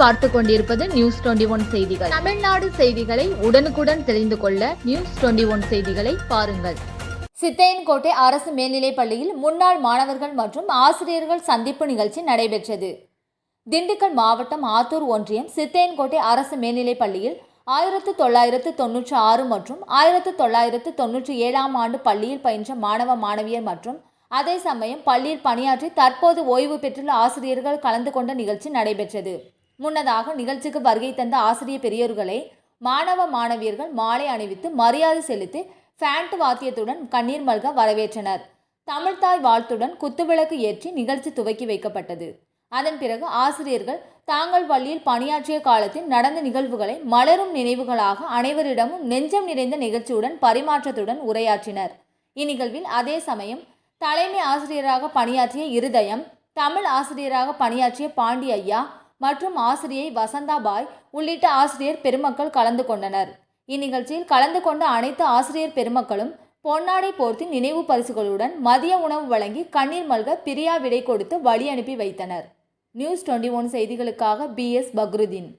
பார்த்து கொண்டிருப்பது news twenty one செய்திகள். தமிழ்நாடு செய்திகளை உடனுக்குடன் தெரிந்து கொள்ள நியூஸ் டுவெண்டி ஒன் செய்திகளை பாருங்கள். சித்தையன்கோட்டை அரசு மேல்நிலைப் பள்ளியில் முன்னாள் மாணவர்கள் மற்றும் ஆசிரியர்கள் சந்திப்பு நிகழ்ச்சி நடைபெற்றது. திண்டுக்கல் மாவட்டம் ஆத்தூர் ஒன்றியம் சித்தையன்கோட்டை அரசு மேல்நிலைப் பள்ளியில் ஆயிரத்து தொள்ளாயிரத்து தொன்னூற்றி ஆறு மற்றும் ஆயிரத்து தொள்ளாயிரத்து தொன்னூற்றி ஏழாம் ஆண்டு பள்ளியில் பயின்ற மாணவ மாணவியர் மற்றும் அதே சமயம் பள்ளியில் பணியாற்றி தற்போது ஓய்வு பெற்றுள்ள ஆசிரியர்கள் கலந்து கொண்ட நிகழ்ச்சி நடைபெற்றது. முன்னதாக நிகழ்ச்சிக்கு வருகை தந்த ஆசிரிய பெரியோர்களை மாணவ மாணவியர்கள் மாலை அணிவித்து மரியாதை செலுத்தி ஃபேண்ட் வாத்தியத்துடன் கண்ணீர் மல்க வரவேற்றனர். தமிழ்தாய் வாழ்த்துடன் குத்துவிளக்கு ஏற்றி நிகழ்ச்சி துவக்கி வைக்கப்பட்டது. அதன் பிறகு ஆசிரியர்கள் தாங்கள் பள்ளியில் பணியாற்றிய காலத்தில் நடந்த நிகழ்வுகளை மலரும் நினைவுகளாக அனைவரிடமும் நெஞ்சம் நிறைந்த நிகழ்ச்சியுடன் பரிமாற்றத்துடன் உரையாற்றினர். இந்நிகழ்வில் அதே சமயம் தலைமை ஆசிரியராக பணியாற்றிய இருதயம் தமிழ் ஆசிரியராக பணியாற்றிய பாண்டி ஐயா மற்றும் ஆசிரியை வசந்தாபாய் உள்ளிட்ட ஆசிரியர் பெருமக்கள் கலந்து கொண்டனர். இந்நிகழ்ச்சியில் கலந்து கொண்ட அனைத்து ஆசிரியர் பெருமக்களும் பொன்னாடை போர்த்தி நினைவு பரிசுகளுடன் மதிய உணவு வழங்கி கண்ணீர் மல்க பிரியா விடை கொடுத்து வழி அனுப்பி வைத்தனர். நியூஸ் டுவெண்ட்டி ஒன் செய்திகளுக்காக பி எஸ் பக்ருதீன்.